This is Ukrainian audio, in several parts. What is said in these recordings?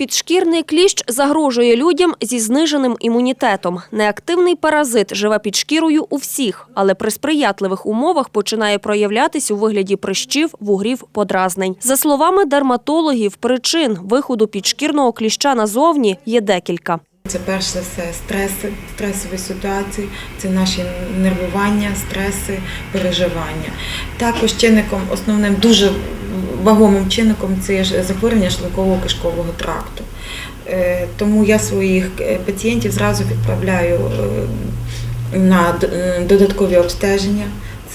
Підшкірний кліщ загрожує людям зі зниженим імунітетом. Неактивний паразит живе під шкірою у всіх, але при сприятливих умовах починає проявлятись у вигляді прищів, вугрів, подразнень. За словами дерматологів, причин виходу підшкірного кліща назовні є декілька. Це перш за все стреси, стресові ситуації, це наші нервування, стреси, переживання. Також чинником, основним дуже вагомим чинником це захворювання шлунково кишкового тракту. Е, Тому я своїх е, пацієнтів зразу відправляю е, на додаткові обстеження.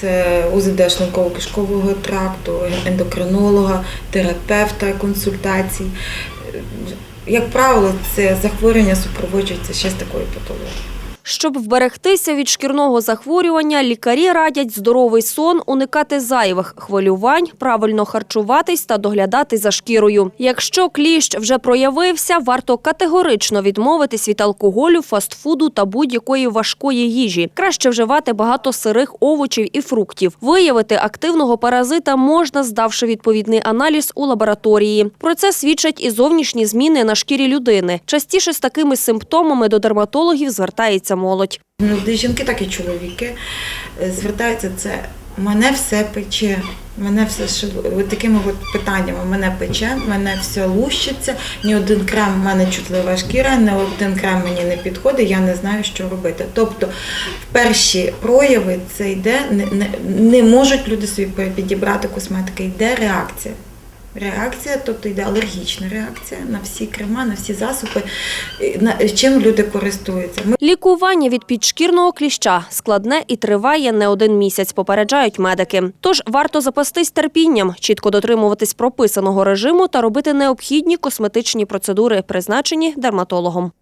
Це УЗД шлунково-кишкового тракту, ендокринолога, терапевта, консультацій. Як правило, це захворювання супроводжується ще з такою патологією. Щоб вберегтися від шкірного захворювання, лікарі радять здоровий сон, уникати зайвих хвилювань, правильно харчуватись та доглядати за шкірою. Якщо кліщ вже проявився, варто категорично відмовитись від алкоголю, фастфуду та будь-якої важкої їжі. Краще вживати багато сирих овочів і фруктів. Виявити активного паразита можна, здавши відповідний аналіз у лабораторії. Про це свідчать і зовнішні зміни на шкірі людини. Частіше з такими симптомами до дерматологів звертається молодь. Ну, де жінки, так і чоловіки е, звертаються це. Мене все пече, мене все от такими от питаннями. Мене пече, мене все лущиться. Ні один крем в мене чутлива шкіра, ні один крем мені не підходить. Я не знаю, що робити. Тобто, в перші прояви це йде, не, не, не можуть люди собі підібрати косметики, йде реакція. Реакція, тобто йде алергічна реакція на всі крема, на всі засоби, на чим люди користуються. Ми Лікування від підшкірного кліща складне і триває не один місяць, попереджають медики. Тож варто запастись терпінням, чітко дотримуватись прописаного режиму та робити необхідні косметичні процедури, призначені дерматологом.